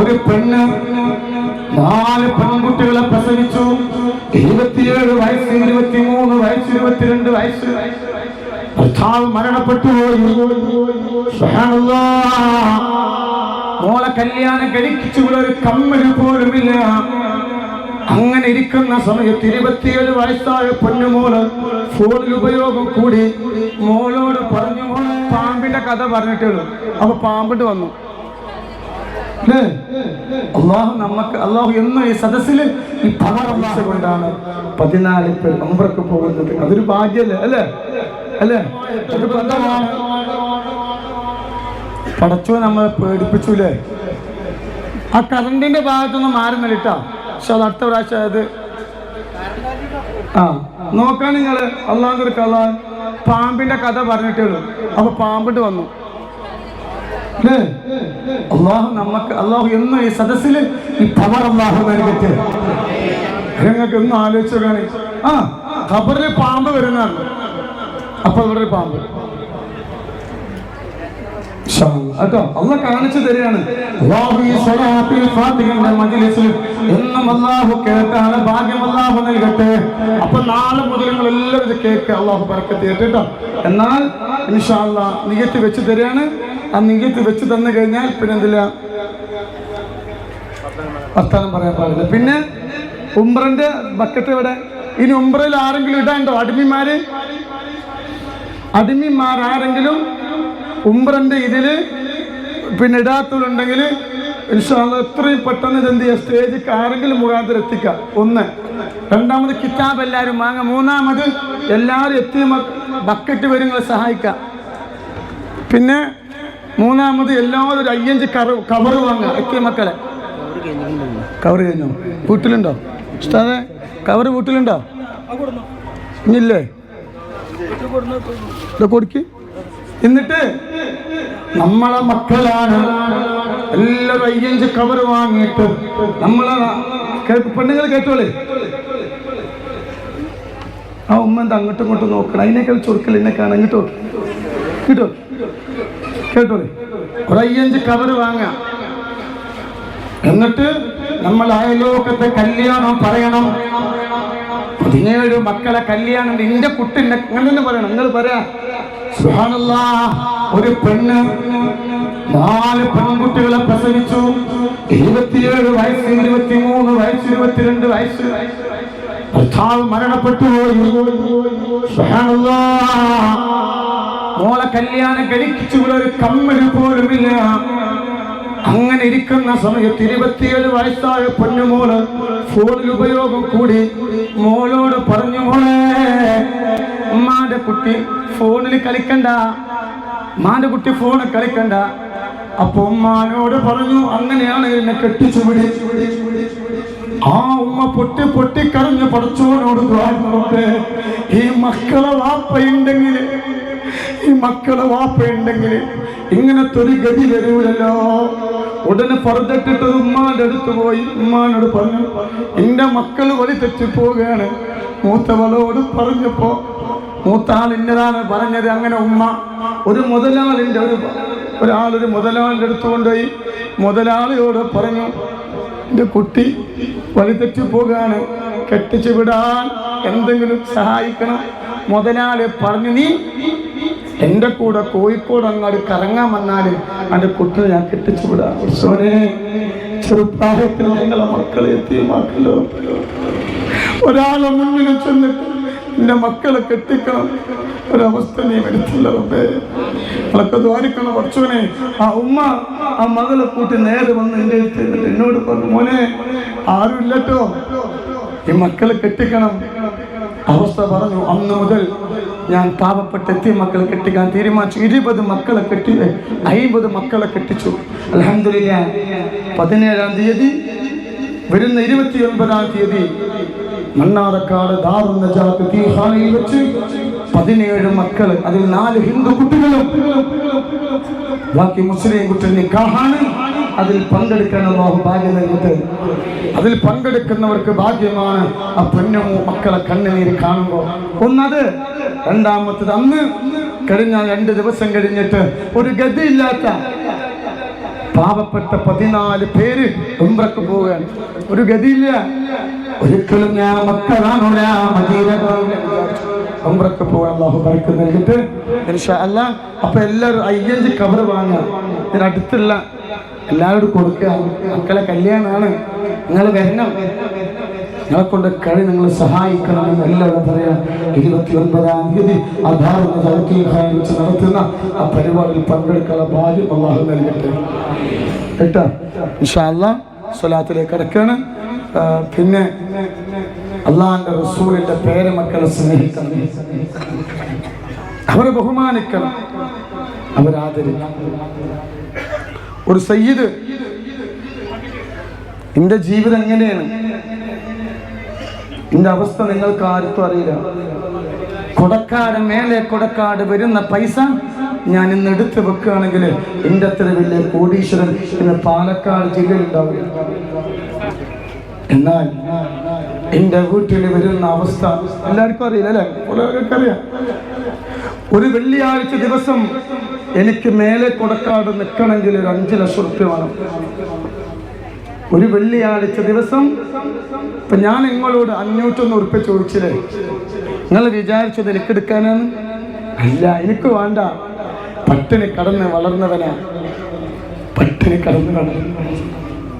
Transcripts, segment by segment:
ഒരു പെണ്ണ് നാല് പെൺകുട്ടികളെ പ്രസവിച്ചു. ഇരുപത്തിയേഴ് വയസ്സ് ഇരുപത്തിമൂന്ന് വയസ്സ് ഇരുപത്തിരണ്ട് വയസ്സ്. ഭർത്താവ് മരണപ്പെട്ടു. മോളെ കല്യാണം കഴിച്ചുള്ള ഒരു കമ്മൽ പോലുമില്ല. അങ്ങനെ ഇരിക്കുന്ന സമയത്ത് ഇരുപത്തിയേഴ് വയസ്സായ പൊന്നുമോൾ ഫോണിൽ ഉപയോഗം കൂടി മോളോട് പറഞ്ഞു പാമ്പിന്റെ കഥ പറഞ്ഞിട്ടുള്ളൂ അപ്പൊ പാമ്പിട്ട് വന്നു? അള്ളാഹു നമുക്ക് അള്ളാഹു എന്ന ഈ സദസ്സിൽ ഈ പവർ കൊണ്ടാണ് പതിനാല് പേർ അമ്പറക്ക് പോകുന്നത്. അതൊരു ഭാഗ്യല്ലേ അല്ലേ? അല്ലേ? ഒരു ബന്ധമാണ് പടച്ചോ നമ്മളെ പേടിപ്പിച്ചൂലേ? ആ കറണ്ടിന്റെ ഭാഗത്തൊന്നും മാറുന്നില്ല പക്ഷെ അത് അടുത്ത പ്രാവശ്യം അത് ആ നോക്കാൻ നിങ്ങൾ അള്ളാഹ് കള്ള പാമ്പിന്റെ കഥ പറഞ്ഞിട്ടുള്ളൂ അപ്പൊ പാമ്പിട്ട് വന്നു? അള്ളാഹു നമുക്ക് അള്ളാഹു എന്ന ഈ സദസ്സിൽ ഈ പവർ അള്ളാഹു നൽകട്ടെ. നിങ്ങൾക്ക് ഒന്ന് ആലോചിച്ചു കാണി ആ ഖബറിൽ പാമ്പ് വരുന്നതാണ്. അപ്പൊ ഇവിടെ പാമ്പ്. കേട്ടോ അല്ല കാണിച്ചു തരികയാണ്. എന്നും അള്ളാഹു കേട്ടാണ് ഭാഗ്യം അള്ളാഹു നൽകട്ടെ. അപ്പൊ നാളെ മുതൽ നിങ്ങൾ എല്ലാവരും ഇത് കേക്ക് അള്ളാഹു ബർക്കത്ത് ചെയ്യട്ടെ കേട്ടോ എന്നാൽ ഇൻഷാ അല്ലാ നികത്തി വെച്ച് തരികയാണ്. ആ നികത്തി വെച്ച് തന്നു കഴിഞ്ഞാൽ പിന്നെ എന്തില്ല? വർത്താനം പറയാൻ പാടില്ല. പിന്നെ ഉംബ്രന്റെ ബക്കറ്റ് ഇവിടെ ഇനി ഉംബ്രയിൽ ആരെങ്കിലും ഇടാണ്ടോ അടിമിമാര്? അടിമിമാർ ആരെങ്കിലും ഉംബ്രന്റെ ഇതിൽ പിന്നെ ഇടാത്തവരുണ്ടെങ്കിൽ എത്രയും പെട്ടെന്ന് ഇത് എന്ത് ചെയ്യുക സ്റ്റേജിക്ക് ആരെങ്കിലും മുഖാന്തരം എത്തിക്കാം ഒന്ന്. രണ്ടാമത് കിതാബ് എല്ലാവരും വാങ്ങ മൂന്നാമത് എല്ലാവരും എത്തി ബക്കറ്റ് വരും സഹായിക്കാം പിന്നെ മൂന്നാമത് എല്ലാവരും ഒരു അയ്യഞ്ച് കറ കവർ വാങ്ങുക. എത്തിയ മക്കളെ. കവർ കഴിഞ്ഞു? വീട്ടിലുണ്ടോ? ഉസ്താദെ കവർ വീട്ടിലുണ്ടോ? ഇല്ലേ ഇത് കൊടുക്ക്. എന്നിട്ട് നമ്മളെ മക്കളാണ്. എല്ലാവരും അയ്യഞ്ച് കവർ വാങ്ങിയിട്ട് നമ്മളെ പെണ്ണുങ്ങൾ കേട്ടോളേ. ആ ഉമ്മ എന്താ അങ്ങോട്ടും ഇങ്ങോട്ടും നോക്കണം? അതിനേക്കാൾ ചുരുക്കൽ എന്നെ കാണാൻ ഇങ്ങോട്ട് കേട്ടോ? കേട്ടോളേ. ഒരു അയ്യഞ്ച് കവർ വാങ്ങാം. എന്നിട്ട് നമ്മൾ അയലോക്കത്തെ കല്യാണം പറയണം. പതിനേഴ് മക്കളെ കല്യാണം എന്റെ കുട്ടി അങ്ങനെ പറയണം. നിങ്ങൾ പറയാ. ഒരു പെണ്ണ് നാല് പെൺകുട്ടികളെ പ്രസവിച്ചു. ഇരുപത്തിയേഴ് വയസ്സ് ഇരുപത്തിമൂന്ന് വയസ്സ് ഇരുപത്തിരണ്ട് വയസ്സ്. ഭർത്താവ് മരണപ്പെട്ടു മോളെ കല്യാണം കഴിക്കുള്ള ഒരു കമ്മൽ പോലുമില്ല. അങ്ങനെ ഇരിക്കുന്ന സമയത്ത് ഇരുപത്തിയേഴ് വയസ്സായ പൊന്നുമോൾ ഫോണിൽ ഉപയോഗം കൂടി മോളോട് പറഞ്ഞു മോളെ കുട്ടി ഫോണിൽ കളിക്കണ്ട. മാന്റെ കുട്ടി ഫോണിൽ കളിക്കണ്ട. അപ്പൊ ഉമ്മാനോട് പറഞ്ഞു അങ്ങനെയാണ് എന്നെ കെട്ടിച്ചു വിടി. ആ ഉമ്മ പൊട്ടി പൊട്ടിക്കറിഞ്ഞ് ദ്വാരങ്ങളൊക്കെ ഈ മക്കളെ വാപ്പയുണ്ടെങ്കിൽ ഈ മക്കളെ വാപ്പയുണ്ടെങ്കിൽ ഇങ്ങനത്തെ ഒരു ഗതി വരൂലല്ലോ. ഉടനെ പറഞ്ഞിട്ടിട്ട് ഉമ്മാന്റെ അടുത്ത് പോയി. ഉമ്മാനോട് പറഞ്ഞു എന്റെ മക്കൾ വഴി തെറ്റിപ്പോവുകയാണ്. മൂത്തവളോട് പറഞ്ഞപ്പോ മൂത്ത ആൾ ഇന്നതാണ് പറഞ്ഞത്. അങ്ങനെ ഉമ്മ ഒരു മുതലാളിന്റെ ഒരു ഒരാളൊരു മുതലാളിന്റെ അടുത്ത് കൊണ്ടുപോയി. മുതലാളിയോട് പറഞ്ഞു എന്റെ കുട്ടി വഴിതെറ്റി പോകാണ്. കെട്ടിച്ചു വിടാൻ എന്തെങ്കിലും സഹായിക്കണം. മുതലാളി പറഞ്ഞു നീ എന്റെ കൂടെ കോഴിക്കോട് അങ്ങോട്ട് കറങ്ങാൻ വന്നാൽ എന്റെ കുട്ടിനെ ഞാൻ കെട്ടിച്ചു വിടാം. ചെറുപ്രായത്തിൽ നിങ്ങളെ മക്കളെ ഒരാളെ മുന്നിൽ ചെന്നിട്ട് എന്റെ മക്കളെ കെട്ടിക്കണം. ഒരവസ്ഥ നീ വരുത്തില്ല റബ്ബേ. നമ്മളൊക്കെ ദ്വാരിക്കണം കുറച്ചോനെ ആ ഉമ്മ ആ മകളെ കൂട്ടി നേരെ വന്ന് എന്റെ അടുത്ത് എന്നിട്ട് എന്നോട് പറഞ്ഞു മോനെ ആരും ഇല്ലട്ടോ ഈ മക്കളെ കെട്ടിക്കണം. അവസ്ഥ പറഞ്ഞു അന്ന് മുതൽ ഞാൻ പാവപ്പെട്ട എത്തിയ മക്കളെ കെട്ടിക്കാൻ തീരുമാനിച്ചു. ഇരുപത് മക്കളെ കെട്ടി അയിമ്പത് മക്കളെ കെട്ടിച്ചു. അലഹമില്ല പതിനേഴാം തീയതി വരുന്ന ഇരുപത്തി ഒൻപതാം തീയതി മണ്ണാറക്കാട് ദാറുൻ നജാത്ത് തീഹാനയിൽ വെച്ച് പതിനേഴ് മക്കൾ അതിൽ നാല് ഹിന്ദു കുട്ടികളും ബാക്കി മുസ്ലിം കുട്ടി നിക്കാഹാണ്. അതിൽ പങ്കെടുക്കാൻ അള്ളാഹു ഭാഗ്യം നൽകിയത് അതിൽ പങ്കെടുക്കുന്നവർക്ക് ഭാഗ്യമാണ് ആ പൊന്നും മക്കളെ കണ്ണുനീര് കാണുമ്പോൾ. ഒന്നത് രണ്ടാമത്തത് അന്ന് കഴിഞ്ഞ രണ്ട് ദിവസം കഴിഞ്ഞിട്ട് ഒരു ഗതിയില്ലാത്ത പാവപ്പെട്ട പതിനാല് പേര് ഉംറക്ക് പോവുകയാണ്. ഒരു ഗതിയില്ല. ഒരിക്കലും ഞാൻ മക്കളാണോ മദീന ഉംറക്ക് പോകാൻ അള്ളാഹു ബറക്ക് നൽകിട്ട് അല്ലാ അപ്പൊ എല്ലാവരും അയ്യഞ്ച് കവർ വാങ്ങുക. ഇതിനടുത്തുള്ള എല്ലാവരോടും കൊടുക്കുക. മക്കളെ കല്യാണമാണ്. നിങ്ങൾ വരണം. നിങ്ങളെ കൊണ്ട് കഴി നിങ്ങൾ സഹായിക്കണമെന്ന് എല്ലാവരും പറയാം ഇരുപത്തി ഒൻപതാം തീയതി അധാർന്ന ജലത്തിൽ വെച്ച് നടത്തുന്ന ആ പരിപാടിയിൽ പങ്കെടുക്കാനുള്ള ഭാഗ്യം അള്ളാഹു നൽകട്ടെ. കേട്ടോ? ഇൻഷാല്ല സ്വലാത്തിലേക്ക് കിടക്കുകയാണ് പിന്നെ അള്ളാഹിന്റെ റസൂലിന്റെ പേരമക്കളെ സ്നേഹിക്കണം. അവരെ ബഹുമാനിക്കണം. അവരാദരിക്കണം. ഒരു സയ്യിദ് എന്റെ ജീവിതം എങ്ങനെയാണ്? എന്റെ അവസ്ഥ നിങ്ങൾക്ക് ആർക്കും അറിയില്ല. കൊടക്കാട് മേലെ കൊടക്കാട് വരുന്ന പൈസ ഞാൻ ഇന്ന് എടുത്ത് വെക്കുകയാണെങ്കിൽ എന്റെ അത്ര വലിയ കോടീശ്വരൻ ഇന്ന് പാലക്കാട് ജില്ലയിൽ ഉണ്ടാവില്ല. എന്നാൽ എന്റെ വീട്ടിൽ വരുന്ന അവസ്ഥ എല്ലാവർക്കും അറിയില്ല അല്ലേ? അറിയാം. ഒരു വെള്ളിയാഴ്ച ദിവസം എനിക്ക് മേലെ കൊടക്കാട് നിൽക്കണമെങ്കിൽ ഒരു അഞ്ച് ലക്ഷം റുപ്യ വേണം. ഒരു വെള്ളിയാഴ്ച ദിവസം ഇപ്പൊ ഞാൻ നിങ്ങളോട് അഞ്ഞൂറ്റൊന്ന് ഉറുപ്പ്യ ചോദിച്ചില്ലേ? നിങ്ങൾ വിചാരിച്ചത് എനിക്ക് എടുക്കാനാണ് അല്ല എനിക്ക് വേണ്ട. പട്ടിണി കടന്ന് വളർന്നവനാ. പട്ടിണി കടന്ന് വളർന്നു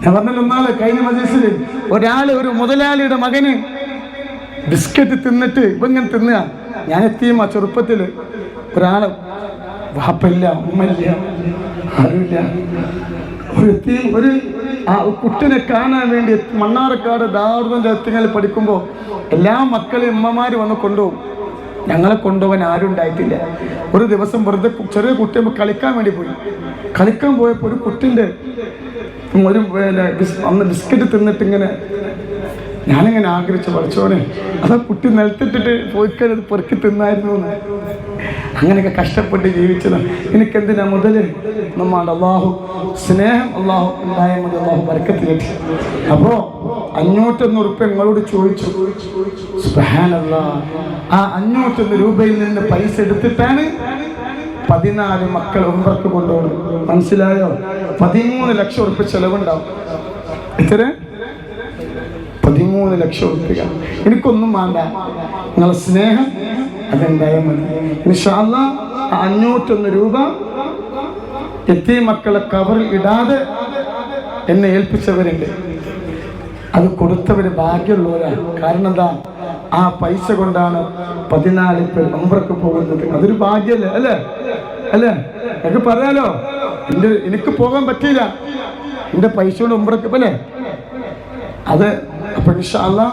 ഞാൻ പറഞ്ഞല്ലോ ഒന്നാൾ കഴിഞ്ഞ മജീസിൽ ഒരാൾ ഒരു മുതലാളിയുടെ മകന് ബിസ്ക്കറ്റ് തിന്നിട്ട് ഇവങ്ങനെ തിന്നുക ഞാൻ എത്തിയും ആ ചെറുപ്പത്തിൽ ഒരാൾ വാപ്പല്ല ഉമ്മല്ല ആരുമില്ല. ഒരു ഒരു ആ കുട്ടിനെ കാണാൻ വേണ്ടി മണ്ണാറക്കാട് ദാറുദന്റെ എത്തിങ്ങളിൽ പഠിക്കുമ്പോൾ എല്ലാ മക്കളെയും ഉമ്മമാർ വന്ന് കൊണ്ടുപോകും. ഞങ്ങളെ കൊണ്ടുപോകാൻ ആരും ഉണ്ടായിട്ടില്ല. ഒരു ദിവസം വെറുതെ ചെറിയ കുട്ടി കളിക്കാൻ വേണ്ടി പോയി. കളിക്കാൻ പോയപ്പോൾ ഒരു കുട്ടിന്റെ ഒരു അന്ന് ബിസ്ക്കറ്റ് തിന്നിട്ട് ഇങ്ങനെ ഞാനിങ്ങനെ ആഗ്രഹിച്ചു പഠിച്ചോനെ? അത് കുട്ടി നിലത്തിട്ടിട്ട് പോയിക്കരുത് പെറുക്കി തിന്നായിരുന്നു. അങ്ങനെയൊക്കെ കഷ്ടപ്പെട്ട് ജീവിച്ചത്. എനിക്കെന്തിനാ മുതൽ നമ്മുടെ അള്ളാഹു സ്നേഹം അള്ളാഹു ഉണ്ടായ മതി അള്ളാഹു ബരക്കത്ത് കിട്ടി അപ്പോ അഞ്ഞൂറ്റൊന്ന് റുപ്യ നിങ്ങളോട് ചോദിച്ചു. ആ അഞ്ഞൂറ്റൊന്ന് രൂപയിൽ നിന്ന് പൈസ എടുത്തിട്ടാണ് പതിനാല് മക്കൾ ഉമ്പർക്ക് കൊണ്ടുപോകണം മനസ്സിലായോ? പതിമൂന്ന് ലക്ഷം ഉറുപ്പ് ചെലവുണ്ടാവും. എത്ര പതിമൂന്ന് ലക്ഷം ഉറുപ്പ്യ എനിക്കൊന്നും വേണ്ട. നിങ്ങളെ സ്നേഹം അതെന്തായാലും മതി. അഞ്ഞൂറ്റൊന്ന് രൂപ എത്തി മക്കളെ കവറിൽ ഇടാതെ എന്നെ ഏൽപ്പിച്ചവരുണ്ട്. അത് കൊടുത്തവര് ഭാഗ്യമുള്ളവരാണ് കാരണം എന്താ? ആ പൈസ കൊണ്ടാണ് പതിനാല് പേർ നമ്പറൊക്കെ പോകുന്നത്. അതൊരു ഭാഗ്യല്ലേ അല്ലേ? അല്ലേ? എനിക്ക് പറയാലോ? എന്റെ എനിക്ക് പോകാൻ പറ്റിയില്ല. എന്റെ പൈസ കൊണ്ട് ഉമ്പറക്ക് അല്ലേ? അത് അപ്പൊ ഇൻഷാ അല്ലാ